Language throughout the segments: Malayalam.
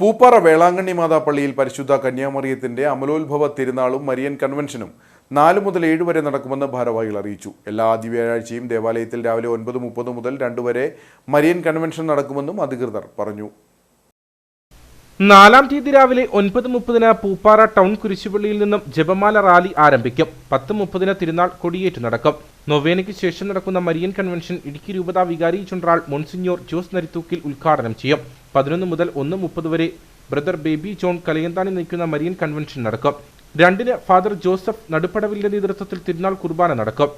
പൂപ്പാറ വേളാങ്കണ്ണി മാതാപ്പള്ളിയിൽ പരിശുദ്ധ കന്യാമറിയത്തിന്റെ അമലോത്ഭവ തിരുനാളും മരിയൻ കൺവെൻഷനും നാല് മുതൽ ഏഴ് വരെ നടക്കുമെന്ന് ഭാരവാഹികൾ അറിയിച്ചു. എല്ലാ ആദ്യ വ്യാഴാഴ്ചയും ദേവാലയത്തിൽ രാവിലെ ഒൻപത് മുപ്പത് മുതൽ രണ്ട് വരെ മരിയൻ കൺവെൻഷൻ നടക്കുമെന്നും അധികൃതർ പറഞ്ഞു. നാലാം തീയതി രാവിലെ ഒൻപത് മുപ്പതിന് പൂപ്പാറ ടൗൺ കുരിശുപള്ളിയിൽ നിന്നും ജപമാല റാലി ആരംഭിക്കും. പത്ത് മുപ്പതിന് തിരുനാൾ കൊടിയേറ്റ് നടക്കും. നൊവേനയ്ക്ക് ശേഷം നടക്കുന്ന മരിയൻ കൺവെൻഷൻ ഇടുക്കി രൂപതാ വികാരി ചുണ്ട്രാൾ മോൺസിഞ്ഞോർ ജോസ് നരിത്തൂക്കിൽ ഉദ്ഘാടനം ചെയ്യും. പതിനൊന്ന് മുതൽ ഒന്ന് മുപ്പത് വരെ ബ്രദർ ബേബി ജോൺ കലയന്താനി നയിക്കുന്ന മരിയൻ കൺവെൻഷൻ നടക്കും. രണ്ടിന് ഫാദർ ജോസഫ് നടുപ്പടവിലിന്റെ നേതൃത്വത്തിൽ തിരുനാൾ കുർബാന നടക്കും.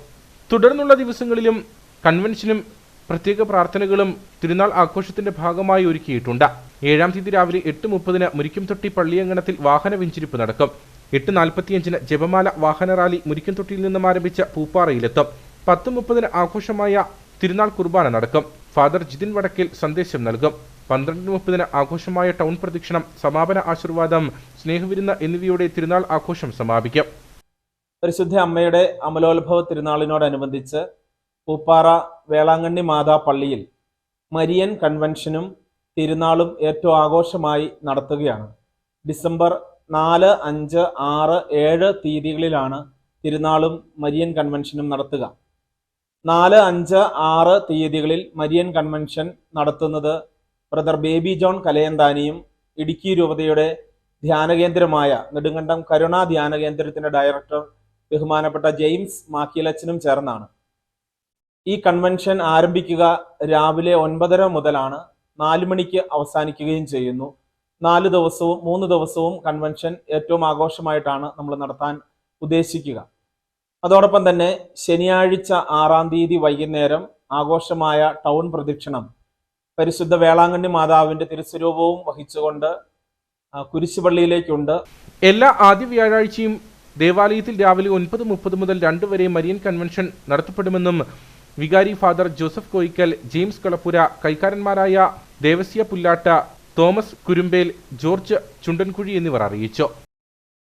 തുടർന്നുള്ള ദിവസങ്ങളിലും കൺവെൻഷനും പ്രത്യേക പ്രാർത്ഥനകളും തിരുനാൾ ആഘോഷത്തിന്റെ ഭാഗമായി ഒരുക്കിയിട്ടുണ്ട്. ഏഴാം തീയതി രാവിലെ എട്ട് മുപ്പതിന് മുരിക്കുംതൊട്ടി പള്ളിയങ്കണത്തിൽ വാഹന വെഞ്ചിരിപ്പ് നടക്കും. എട്ട് നാൽപ്പത്തിയഞ്ചിന് ജപമാല വാഹന റാലി മുരിക്കുംതൊട്ടിയിൽ നിന്നും ആരംഭിച്ച പൂപ്പാറയിലെത്തും. പത്ത് മുപ്പതിന് ആഘോഷമായ തിരുനാൾ കുർബാന നടക്കും. ഫാദർ ജിതിൻ വടക്കിൽ സന്ദേശം നൽകും. പന്ത്രണ്ട് മുപ്പതിന് ആഘോഷമായ ടൗൺ പ്രദക്ഷിണം സമാപന ആശീർവാദം സ്നേഹവിരുന്ന എന്നിവയുടെ തിരുനാൾ ആഘോഷം സമാപിക്കും. പരിശുദ്ധ അമ്മയുടെ അമലോത്ഭവ തിരുനാളിനോടനുബന്ധിച്ച് പൂപ്പാറ വേളാങ്കണ്ണി മാതാ പള്ളിയിൽ മരിയൻ കൺവെൻഷനും തിരുനാളും ഏറ്റവും ആഘോഷമായി നടത്തുകയാണ്. ഡിസംബർ നാല് അഞ്ച് ആറ് ഏഴ് തീയതികളിലാണ് തിരുനാളും മരിയൻ കൺവെൻഷനും നടത്തുക. നാല് അഞ്ച് ആറ് തീയതികളിൽ മരിയൻ കൺവെൻഷൻ നടത്തുന്നത് ബ്രദർ ബേബി ജോൺ കലയന്താനിയും ഇടുക്കി രൂപതയുടെ ധ്യാനകേന്ദ്രമായ നെടുങ്കണ്ടം കരുണാ ധ്യാനകേന്ദ്രത്തിന്റെ ഡയറക്ടർ ബഹുമാനപ്പെട്ട ജെയിംസ് മാക്കിയലച്ചനും ചേർന്നാണ്. ഈ കൺവെൻഷൻ ആരംഭിക്കുക രാവിലെ ഒൻപതര മുതലാണ് നാല് മണിക്ക് അവസാനിക്കുകയും ചെയ്യുന്നു. നാല് ദിവസവും മൂന്ന് ദിവസവും കൺവെൻഷൻ ഏറ്റവും ആഘോഷമായിട്ടാണ് നമ്മൾ നടത്താൻ ഉദ്ദേശിക്കുക. അതോടൊപ്പം തന്നെ ശനിയാഴ്ച ആറാം തീയതി വൈകുന്നേരം ആഘോഷമായ ടൗൺ പ്രദക്ഷിണം പരിശുദ്ധ വേളാങ്കണ്ണി മാതാവിന്റെ തിരുസ്വരൂപവും വഹിച്ചുകൊണ്ട് കുരിശുപള്ളിയിലേക്കുണ്ട്. എല്ലാ ആദ്യ വ്യാഴാഴ്ചയും ദേവാലയത്തിൽ രാവിലെ ഒൻപത് മുപ്പത് മുതൽ രണ്ട് വരെ മരിയൻ കൺവെൻഷൻ നടത്തപ്പെടുമെന്നും വികാരി father Joseph Koyikkal James Kalappura കൈക്കാരന്മാരായ ദേവസ്യ പുല്ലാട്ട തോമസ് കുരുമ്പേൽ ജോർജ് ചുണ്ടൻകുഴി എന്നിവർ അറിയിച്ചു.